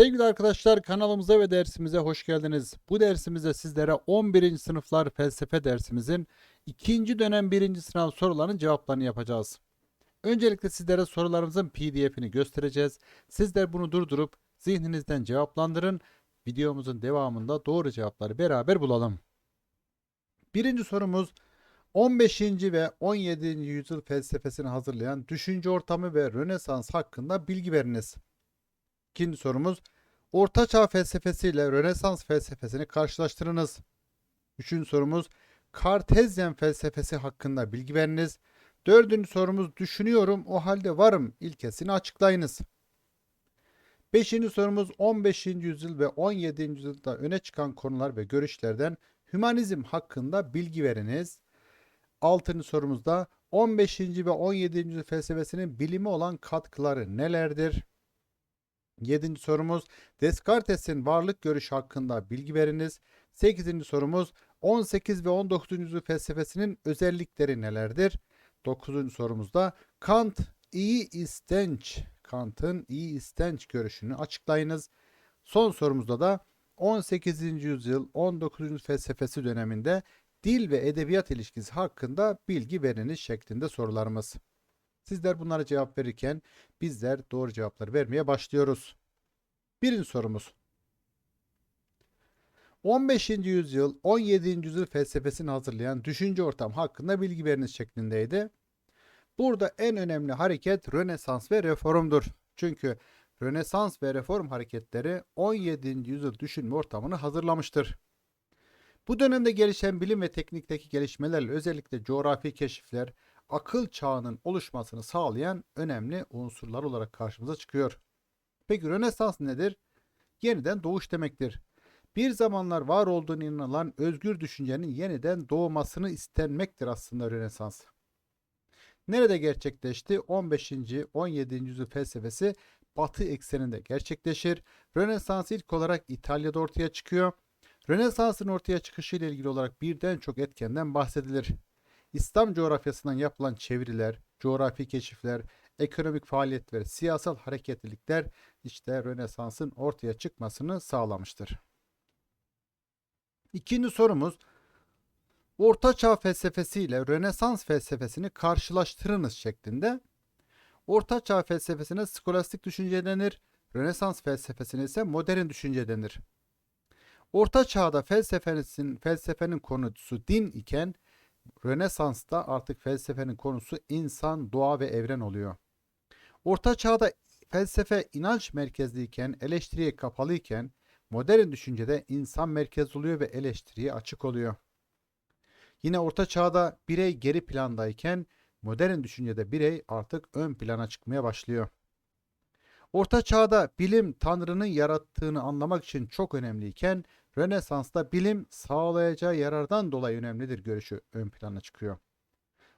Sevgili arkadaşlar kanalımıza ve dersimize hoş geldiniz. Bu dersimizde sizlere 11. sınıflar felsefe dersimizin ikinci dönem birinci sınav sorularının cevaplarını yapacağız. Öncelikle sizlere sorularımızın pdf'ini göstereceğiz. Sizler bunu durdurup zihninizden cevaplandırın. Videomuzun devamında doğru cevapları beraber bulalım. Birinci sorumuz 15. ve 17. yüzyıl felsefesini hazırlayan düşünce ortamı ve Rönesans hakkında bilgi veriniz. İkinci sorumuz Orta Çağ felsefesiyle Rönesans felsefesini karşılaştırınız. Üçüncü sorumuz Kartezyen felsefesi hakkında bilgi veriniz. Dördüncü sorumuz düşünüyorum o halde varım ilkesini açıklayınız. Beşinci sorumuz 15. yüzyıl ve 17. yüzyılda öne çıkan konular ve görüşlerden hümanizm hakkında bilgi veriniz. Altıncı sorumuzda 15. ve 17. yüzyıl felsefesinin bilimi olan katkıları nelerdir? Yedinci sorumuz Descartes'in varlık görüşü hakkında bilgi veriniz. Sekizinci sorumuz 18 ve 19. yüzyıl felsefesinin özellikleri nelerdir? Dokuzuncu sorumuzda Kant iyi istenç, Kant'ın iyi istenç görüşünü açıklayınız. Son sorumuzda da 18. yüzyıl 19. yüzyıl felsefesi döneminde dil ve edebiyat ilişkisi hakkında bilgi veriniz şeklinde sorularımız. Sizler bunlara cevap verirken bizler doğru cevapları vermeye başlıyoruz. Birinci sorumuz. 15. yüzyıl 17. yüzyıl felsefesini hazırlayan düşünce ortam hakkında bilgi veriniz şeklindeydi. Burada en önemli hareket Rönesans ve reformdur. Çünkü Rönesans ve reform hareketleri 17. yüzyıl düşünme ortamını hazırlamıştır. Bu dönemde gelişen bilim ve teknikteki gelişmelerle özellikle coğrafi keşifler, akıl çağının oluşmasını sağlayan önemli unsurlar olarak karşımıza çıkıyor. Peki Rönesans nedir? Yeniden doğuş demektir. Bir zamanlar var olduğunu inanılan özgür düşüncenin yeniden doğmasını istenmektir aslında Rönesans. Nerede gerçekleşti? 15. 17. yüzyıl felsefesi Batı ekseninde gerçekleşir. Rönesans ilk olarak İtalya'da ortaya çıkıyor. Rönesans'ın ortaya çıkışı ile ilgili olarak birden çok etkenden bahsedilir. İslam coğrafyasından yapılan çeviriler, coğrafi keşifler, ekonomik faaliyetler, siyasal hareketlilikler işte Rönesans'ın ortaya çıkmasını sağlamıştır. İkinci sorumuz Orta Çağ felsefesi ile Rönesans felsefesini karşılaştırınız şeklinde. Orta Çağ felsefesine skolastik düşünce denir. Rönesans felsefesine ise modern düşünce denir. Orta Çağ'da felsefenin, felsefenin konusu din iken Rönesans'ta artık felsefenin konusu insan, doğa ve evren oluyor. Orta Çağ'da felsefe inanç merkezliyken, eleştiriye kapalıyken modern düşüncede insan merkezli oluyor ve eleştiriye açık oluyor. Yine Orta Çağ'da birey geri plandayken modern düşüncede birey artık ön plana çıkmaya başlıyor. Orta Çağ'da bilim Tanrı'nın yarattığını anlamak için çok önemliyken Rönesans'ta bilim sağlayacağı yarardan dolayı önemlidir görüşü ön plana çıkıyor.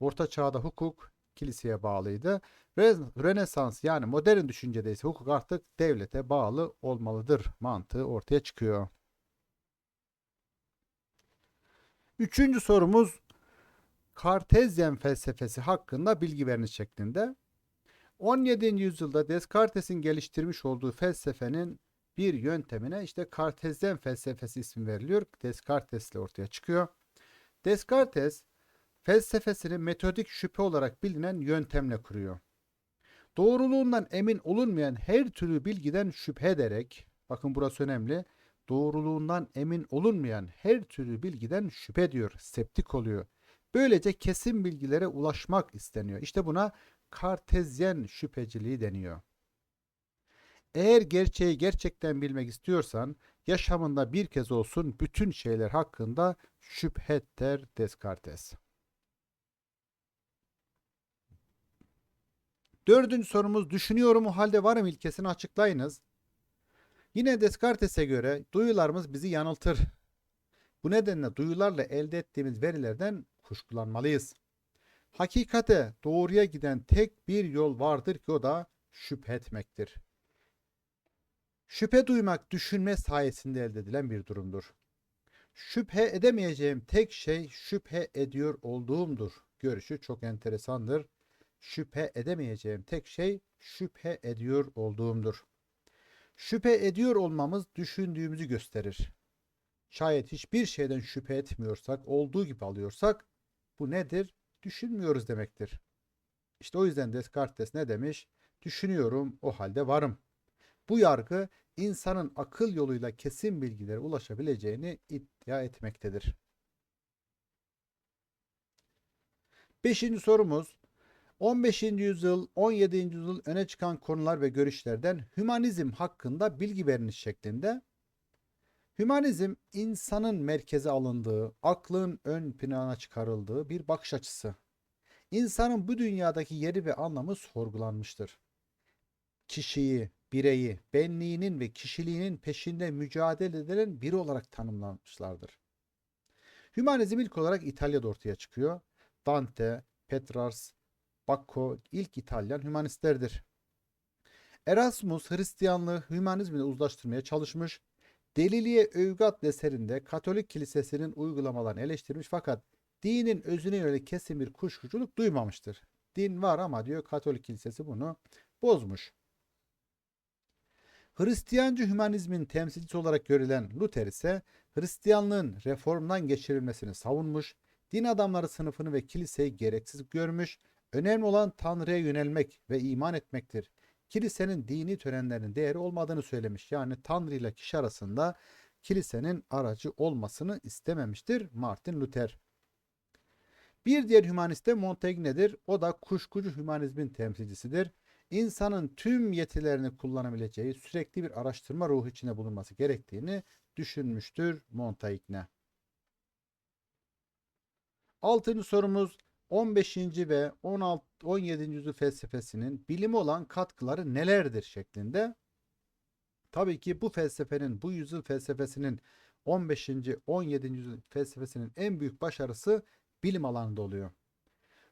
Orta Çağ'da hukuk kiliseye bağlıydı. Rönesans yani modern düşüncede ise hukuk artık devlete bağlı olmalıdır mantığı ortaya çıkıyor. Üçüncü sorumuz Kartezyen felsefesi hakkında bilgi veriniz şeklinde. 17. yüzyılda Descartes'in geliştirmiş olduğu felsefenin bir yöntemine işte Kartezyen felsefesi ismi veriliyor. Descartes ile ortaya çıkıyor. Descartes felsefesini metodik şüphe olarak bilinen yöntemle kuruyor. Doğruluğundan emin olunmayan her türlü bilgiden şüphe ederek, bakın burası önemli, doğruluğundan emin olunmayan her türlü bilgiden şüphe diyor, septik oluyor. Böylece kesin bilgilere ulaşmak isteniyor. İşte buna kartezyen şüpheciliği deniyor. Eğer gerçeği gerçekten bilmek istiyorsan yaşamında bir kez olsun bütün şeyler hakkında şüphet der Descartes. Dördüncü sorumuz düşünüyorum o halde varım ilkesini açıklayınız. Yine Descartes'e göre duyularımız bizi yanıltır. Bu nedenle duyularla elde ettiğimiz verilerden kuşkulanmalıyız. Hakikate doğruya giden tek bir yol vardır ki o da şüphe etmektir. Şüphe duymak düşünme sayesinde elde edilen bir durumdur. Şüphe edemeyeceğim tek şey şüphe ediyor olduğumdur. Görüşü çok enteresandır. Şüphe edemeyeceğim tek şey şüphe ediyor olduğumdur. Şüphe ediyor olmamız düşündüğümüzü gösterir. Şayet hiçbir şeyden şüphe etmiyorsak, olduğu gibi alıyorsak bu nedir? Düşünmüyoruz demektir. İşte o yüzden Descartes ne demiş? Düşünüyorum, o halde varım. Bu yargı insanın akıl yoluyla kesin bilgilere ulaşabileceğini iddia etmektedir. Beşinci sorumuz 15. yüzyıl 17. yüzyıl öne çıkan konular ve görüşlerden hümanizm hakkında bilgi veriniz şeklinde. Hümanizm insanın merkeze alındığı, aklın ön plana çıkarıldığı bir bakış açısı. İnsanın bu dünyadaki yeri ve anlamı sorgulanmıştır. Kişiyi, bireyi, benliğinin ve kişiliğinin peşinde mücadele eden biri olarak tanımlanmışlardır. Hümanizm ilk olarak İtalya'da ortaya çıkıyor. Dante, Petrarch, Bacco ilk İtalyan hümanistlerdir. Erasmus Hristiyanlığı hümanizmle uzlaştırmaya çalışmış. Deliliğe Övgü adlı eserinde Katolik Kilisesi'nin uygulamalarını eleştirmiş fakat dinin özüne yönelik kesin bir kuşkuculuk duymamıştır. Din var ama diyor Katolik Kilisesi bunu bozmuş. Hristiyancı hümanizmin temsilcisi olarak görülen Luther ise Hristiyanlığın reformdan geçirilmesini savunmuş, din adamları sınıfını ve kiliseyi gereksiz görmüş, önemli olan Tanrı'ya yönelmek ve iman etmektir. Kilisenin dini törenlerinin değeri olmadığını söylemiş. Yani Tanrı ile kişi arasında kilisenin aracı olmasını istememiştir Martin Luther. Bir diğer hümanist de Montaigne'dir. O da kuşkucu hümanizmin temsilcisidir. İnsanın tüm yetilerini kullanabileceği sürekli bir araştırma ruhu içinde bulunması gerektiğini düşünmüştür Montaigne. Altıncı sorumuz 15. ve 16, 17. yüzyıl felsefesinin bilimi olan katkıları nelerdir şeklinde. Tabii ki bu felsefenin, bu yüzyıl felsefesinin 15. 17. yüzyıl felsefesinin en büyük başarısı bilim alanında oluyor.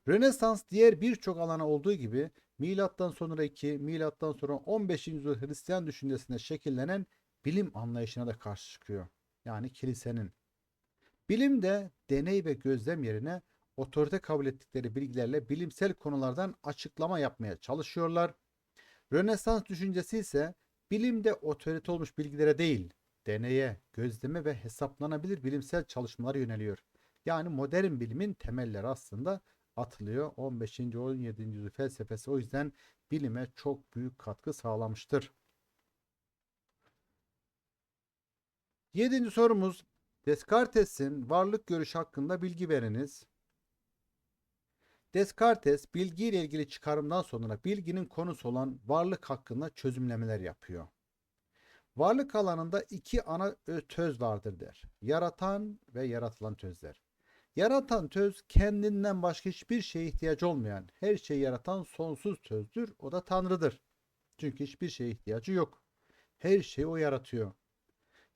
Rönesans diğer birçok alana olduğu gibi milattan sonra 2, milattan sonra 15. yüzyıl Hristiyan düşüncesinde şekillenen bilim anlayışına da karşı çıkıyor. Yani kilisenin. Bilim de deney ve gözlem yerine otorite kabul ettikleri bilgilerle bilimsel konulardan açıklama yapmaya çalışıyorlar. Rönesans düşüncesi ise bilimde otorite olmuş bilgilere değil, deneye, gözleme ve hesaplanabilir bilimsel çalışmalara yöneliyor. Yani modern bilimin temelleri aslında atılıyor. 15. 17. yüzyıl felsefesi o yüzden bilime çok büyük katkı sağlamıştır. Yedinci sorumuz Descartes'in varlık görüşü hakkında bilgi veriniz. Descartes bilgi ile ilgili çıkarımdan sonra bilginin konusu olan varlık hakkında çözümlemeler yapıyor. Varlık alanında iki ana töz vardır der. Yaratan ve yaratılan tözler. Yaratan töz kendinden başka hiçbir şeye ihtiyacı olmayan, her şeyi yaratan sonsuz tözdür. O da Tanrı'dır. Çünkü hiçbir şeye ihtiyacı yok. Her şeyi o yaratıyor.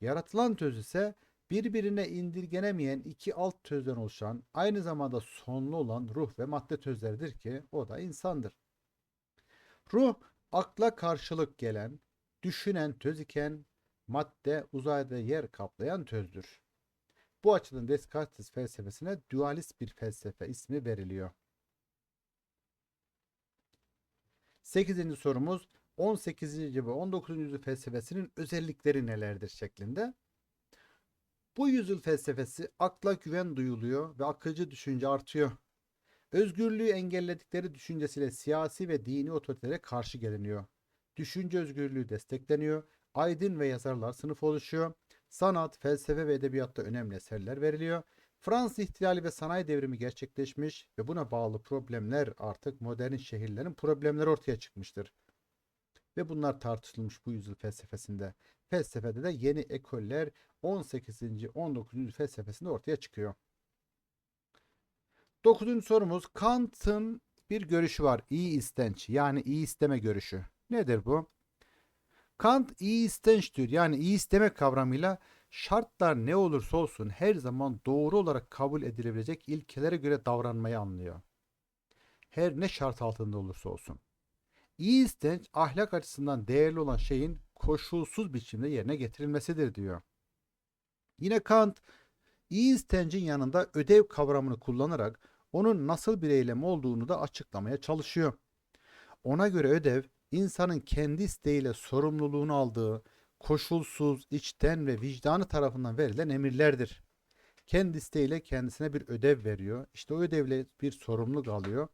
Yaratılan töz ise birbirine indirgenemeyen iki alt tözden oluşan, aynı zamanda sonlu olan ruh ve madde tözleridir ki o da insandır. Ruh akla karşılık gelen, düşünen töz iken madde uzayda yer kaplayan tözdür. Bu açıdan Descartes felsefesine dualist bir felsefe ismi veriliyor. 8. sorumuz 18. ve 19. yüzyıl felsefesinin özellikleri nelerdir şeklinde. Bu yüzyıl felsefesi akla güven duyuluyor ve akılcı düşünce artıyor. Özgürlüğü engelledikleri düşüncesiyle siyasi ve dini otoritelere karşı geliniyor. Düşünce özgürlüğü destekleniyor. Aydın ve yazarlar sınıfı oluşuyor. Sanat, felsefe ve edebiyatta önemli eserler veriliyor. Fransız ihtilali ve sanayi devrimi gerçekleşmiş ve buna bağlı problemler artık modern şehirlerin problemleri ortaya çıkmıştır. Ve bunlar tartışılmış bu yüzyıl felsefesinde. Felsefede de yeni ekoller 18. 19. yüzyıl felsefesinde ortaya çıkıyor. 9. sorumuz Kant'ın bir görüşü var. İyi istenç yani iyi isteme görüşü. Nedir bu? Kant iyi istenç diyor. Yani iyi isteme kavramıyla şartlar ne olursa olsun her zaman doğru olarak kabul edilebilecek ilkelere göre davranmayı anlıyor. Her ne şart altında olursa olsun. İyi istenç ahlak açısından değerli olan şeyin koşulsuz biçimde yerine getirilmesidir diyor. Yine Kant iyi istencin yanında ödev kavramını kullanarak onun nasıl bir eylem olduğunu da açıklamaya çalışıyor. Ona göre ödev insanın kendi isteğiyle sorumluluğunu aldığı koşulsuz, içten ve vicdanı tarafından verilen emirlerdir. Kendi isteğiyle kendisine bir ödev veriyor. İşte o ödevle bir sorumluluk alıyor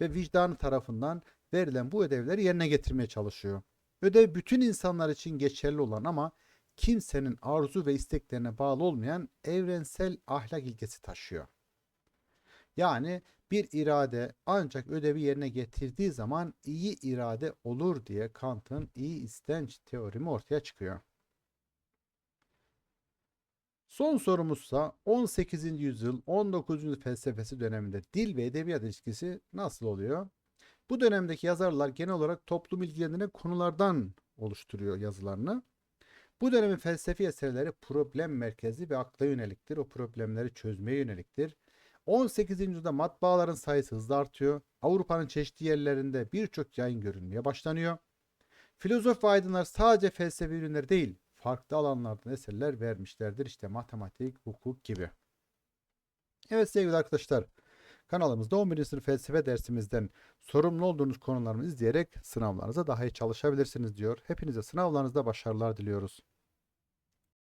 ve vicdanı tarafından verilen bu ödevleri yerine getirmeye çalışıyor. Ödev bütün insanlar için geçerli olan ama kimsenin arzu ve isteklerine bağlı olmayan evrensel ahlak ilkesi taşıyor. Yani bir irade ancak ödevi yerine getirdiği zaman iyi irade olur diye Kant'ın iyi istenç teorimi ortaya çıkıyor. Son sorumuzsa 18. yüzyıl 19. yüzyıl felsefesi döneminde dil ve edebiyat ilişkisi nasıl oluyor? Bu dönemdeki yazarlar genel olarak toplum ilgilendiren konulardan oluşturuyor yazılarını. Bu dönemin felsefi eserleri problem merkezli ve akla yöneliktir. O problemleri çözmeye yöneliktir. 18. yüzyılda matbaaların sayısı hızla artıyor. Avrupa'nın çeşitli yerlerinde birçok yayın görülmeye başlanıyor. Filozof ve aydınlar sadece felsefi ürünler değil, farklı alanlardan eserler vermişlerdir. İşte matematik, hukuk gibi. Evet sevgili arkadaşlar, kanalımızda 11. sınıf felsefe dersimizden sorumlu olduğunuz konularımızı izleyerek sınavlarınıza daha iyi çalışabilirsiniz diyor. Hepinize sınavlarınızda başarılar diliyoruz.